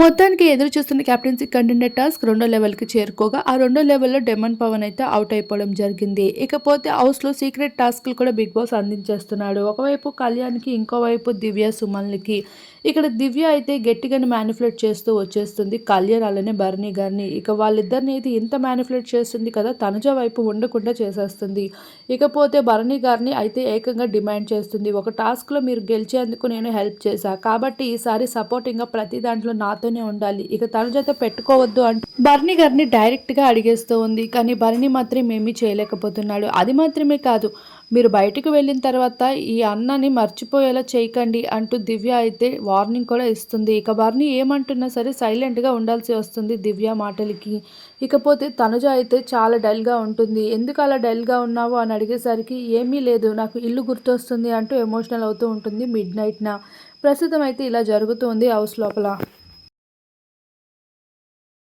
మొత్తానికి ఎదురు చూస్తున్న కెప్టెన్సీ కంటెండర్ టాస్క్ రెండో లెవెల్కి చేరుకోగా ఆ రెండో లెవెల్లో డెమన్ పవన్ అయితే అవుట్ అయిపోవడం జరిగింది. ఇకపోతే హౌస్లో సీక్రెట్ టాస్క్లు కూడా బిగ్ బాస్ అందించేస్తున్నాడు. ఒకవైపు కళ్యాణ్కి ఇంకోవైపు దివ్య సుమన్లకి ఇక్కడ దివ్య అయితే గట్టిగానే మ్యానిఫ్లేట్ చేస్తూ వచ్చేస్తుంది. కళ్యాణ్ అలానే భరణి గారిని. ఇక వాళ్ళిద్దరిని అయితే ఇంత మ్యానిఫ్లేట్ చేస్తుంది కదా తనుజ వైపు ఉండకుండా చేసేస్తుంది. ఇకపోతే భరణి గారిని అయితే ఏకంగా డిమాండ్ చేస్తుంది. ఒక టాస్క్లో మీరు గెలిచేందుకు నేను హెల్ప్ చేశా. కాబట్టి ఈసారి సపోర్టింగ్గా ప్రతి దాంట్లో నాతోనే ఉండాలి. ఇక తనుజతో పెట్టుకోవద్దు అంటే భరణి గారిని డైరెక్ట్గా అడిగేస్తూ ఉంది. కానీ భరణి మాత్రం ఏమీ చేయలేకపోతున్నాడు. అది మాత్రమే కాదు మీరు బయటకు వెళ్ళిన తర్వాత ఈ అన్నని మర్చిపోయేలా చేయకండి అంటూ దివ్య అయితే వార్నింగ్ కూడా ఇస్తుంది. ఇక వారిని ఏమంటున్నా సరే సైలెంట్గా ఉండాల్సి వస్తుంది దివ్య మాటలకి. ఇకపోతే తనుజ అయితే చాలా డల్గా ఉంటుంది. ఎందుకు అలా డల్గా ఉన్నావు? అని అడిగేసరికి ఏమీ లేదు. నాకు ఇల్లు గుర్తొస్తుంది అంటూ ఎమోషనల్ అవుతూ ఉంటుంది మిడ్ నైట్న ప్రస్తుతం అయితే ఇలా జరుగుతుంది హౌస్ లోపల.